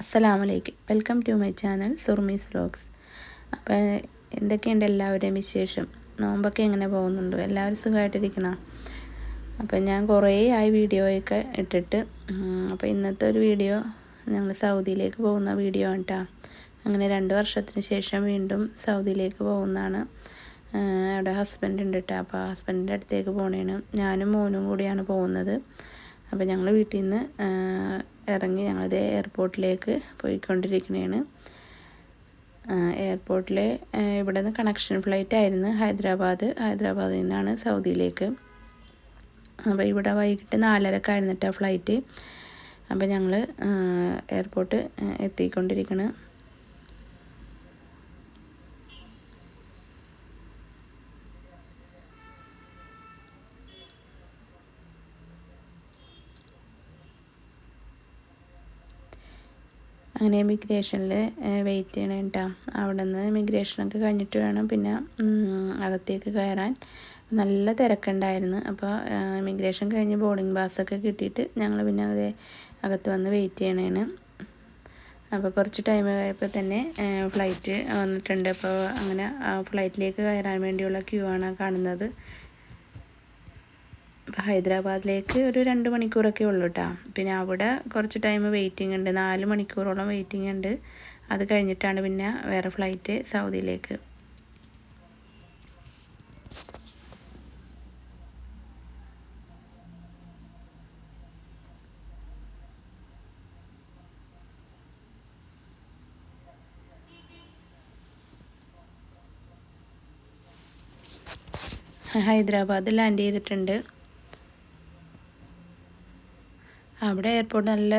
അസ്സലാമലൈക്കും. Welcome to my channel Surmi's vlogs. അപ്പോൾ എന്തൊക്കെയുണ്ട് എല്ലാവരുടെയും വിശേഷം? നോമ്പൊക്കെ എങ്ങനെ പോകുന്നുണ്ടോ? എല്ലാവരും സുഖമായിട്ടിരിക്കണം? അപ്പോൾ ഞാൻ കുറേ ആയി വീഡിയോയൊക്കെ ഇട്ടിട്ട് അപ്പോൾ ഇന്നത്തെ ഒരു വീഡിയോ ഞങ്ങൾ സൗദിയിലേക്ക് പോകുന്ന വീഡിയോ ആണ് കേട്ടോ അങ്ങനെ രണ്ട് വർഷത്തിന് ശേഷം വീണ്ടും സൗദിയിലേക്ക് പോകുന്നതാണ്. അവിടെ ഹസ്ബൻഡ് ഉണ്ട് കേട്ടോ അപ്പോൾ ഹസ്ബൻഡിന്റെ അടുത്തേക്ക് പോകണേനും ഞാനും മോനും കൂടിയാണ് പോകുന്നത്. അപ്പോൾ ഞങ്ങൾ വീട്ടിൽ നിന്ന് ഇറങ്ങി ഞങ്ങളിത് എയർപോർട്ടിലേക്ക് പോയിക്കൊണ്ടിരിക്കുന്നതാണ് എയർപോർട്ടിലെ ഇവിടെ നിന്ന് കണക്ഷൻ ഫ്ലൈറ്റ് ആയിരുന്നു ഹൈദരാബാദ്. ഹൈദരാബാദിൽ നിന്നാണ് സൗദിയിലേക്ക്. അപ്പോൾ ഇവിടെ വൈകിട്ട് നാലരക്കായിരുന്നു കേട്ടോ ഫ്ലൈറ്റ് അപ്പോൾ ഞങ്ങൾ എയർപോർട്ട് എത്തിക്കൊണ്ടിരിക്കണം. അങ്ങനെ ഇമിഗ്രേഷനിൽ വെയിറ്റ് ചെയ്യണം കേട്ടോ അവിടെ നിന്ന് ഇമിഗ്രേഷനൊക്കെ കഴിഞ്ഞിട്ട് വേണം പിന്നെ അകത്തേക്ക് കയറാൻ. നല്ല തിരക്കുണ്ടായിരുന്നു. അപ്പോൾ ഇമിഗ്രേഷൻ കഴിഞ്ഞ് ബോർഡിംഗ് പാസ്സൊക്കെ കിട്ടിയിട്ട് ഞങ്ങൾ പിന്നെ അതേ അകത്ത് വന്ന് വെയിറ്റ് ചെയ്യണേന് അപ്പോൾ കുറച്ച് ടൈം ആയപ്പോൾ തന്നെ ഫ്ലൈറ്റ് വന്നിട്ടുണ്ട്. അപ്പോൾ അങ്ങനെ ഫ്ലൈറ്റിലേക്ക് കയറാൻ വേണ്ടിയുള്ള ക്യൂ ആണ് കാണുന്നത്. ഹൈദരാബാദിലേക്ക് ഒരു രണ്ട് മണിക്കൂറൊക്കെ ഉള്ളൂ കേട്ടോ പിന്നെ അവിടെ കുറച്ച് ടൈം വെയിറ്റിംഗ് ഉണ്ട്. നാല് മണിക്കൂറോളം വെയിറ്റിംഗ് ഉണ്ട്. അത് കഴിഞ്ഞിട്ടാണ് പിന്നെ വേറെ ഫ്ലൈറ്റ് സൗദിയിലേക്ക്. ഹൈദരാബാദ് ലാൻഡ് ചെയ്തിട്ടുണ്ട്. അവിടെ എയർപോർട്ട് നല്ല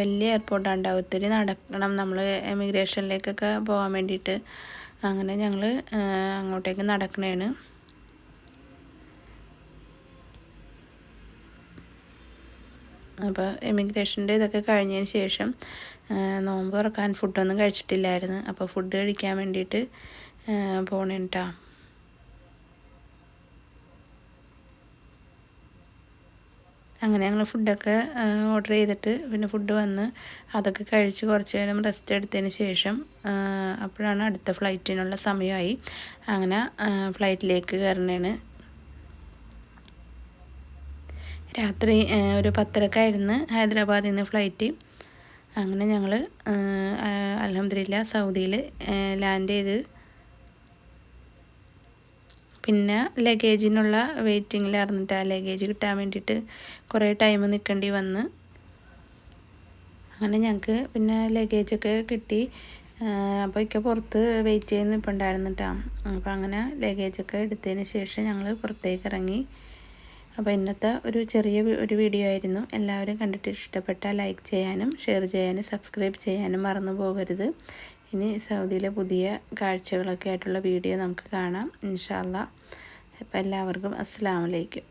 വലിയ എയർപോർട്ടാണ് ഉണ്ടാവും ഒത്തിരി നടക്കണം. നമ്മൾ എമിഗ്രേഷനിലേക്കൊക്കെ പോകാൻ വേണ്ടിയിട്ട്. അങ്ങനെ ഞങ്ങൾ അങ്ങോട്ടേക്ക് നടക്കണേണ്. അപ്പോൾ എമിഗ്രേഷന്റെ ഇതൊക്കെ കഴിഞ്ഞതിന് ശേഷം നോമ്പ് തുറക്കാൻ ഫുഡൊന്നും കഴിച്ചിട്ടില്ലായിരുന്നു. അപ്പോൾ ഫുഡ് കഴിക്കാൻ വേണ്ടിയിട്ട് പോണേട്ടാ അങ്ങനെ ഞങ്ങൾ ഫുഡൊക്കെ ഓർഡർ ചെയ്തിട്ട് പിന്നെ ഫുഡ് വന്ന് അതൊക്കെ കഴിച്ച് കുറച്ച് നേരം റെസ്റ്റ് എടുത്തതിന് ശേഷം അപ്പോഴാണ് അടുത്ത ഫ്ലൈറ്റിനുള്ള സമയമായി. അങ്ങനെ ഫ്ലൈറ്റിലേക്ക് കയറണേണ് രാത്രി ഒരു പത്തരക്കായിരുന്നു ഹൈദരാബാദിൽ നിന്ന് ഫ്ലൈറ്റ് അങ്ങനെ ഞങ്ങൾ അലഹമില്ല സൗദിയിൽ ലാൻഡ് ചെയ്ത് പിന്നെ ലഗേജിനുള്ള വെയിറ്റിങ്ങിലായിരുന്നിട്ട് ആ ലഗേജ് കിട്ടാൻ വേണ്ടിയിട്ട് കുറേ ടൈം നിൽക്കേണ്ടി വന്ന്. അങ്ങനെ ഞങ്ങൾക്ക് പിന്നെ ലഗേജൊക്കെ കിട്ടി. അപ്പോൾ ഒക്കെ പുറത്ത് വെയിറ്റ് ചെയ്ത് നിൽപ്പുണ്ടായിരുന്നു കേട്ടോ അപ്പോൾ അങ്ങനെ ലഗേജൊക്കെ എടുത്തതിന് ശേഷം ഞങ്ങൾ പുറത്തേക്ക് ഇറങ്ങി. അപ്പോൾ ഇന്നത്തെ ഒരു ചെറിയ ഒരു വീഡിയോ ആയിരുന്നു. എല്ലാവരും കണ്ടിട്ട് ഇഷ്ടപ്പെട്ടാൽ ലൈക്ക് ചെയ്യാനും ഷെയർ ചെയ്യാനും സബ്സ്ക്രൈബ് ചെയ്യാനും മറന്നു പോകരുത്. ഇനി സൗദിയിലെ പുതിയ കാഴ്ചകളൊക്കെ ആയിട്ടുള്ള വീഡിയോ നമുക്ക് കാണാം. ഇൻഷാല്ല അപ്പോൾ എല്ലാവർക്കും അസ്സാം വലൈക്കും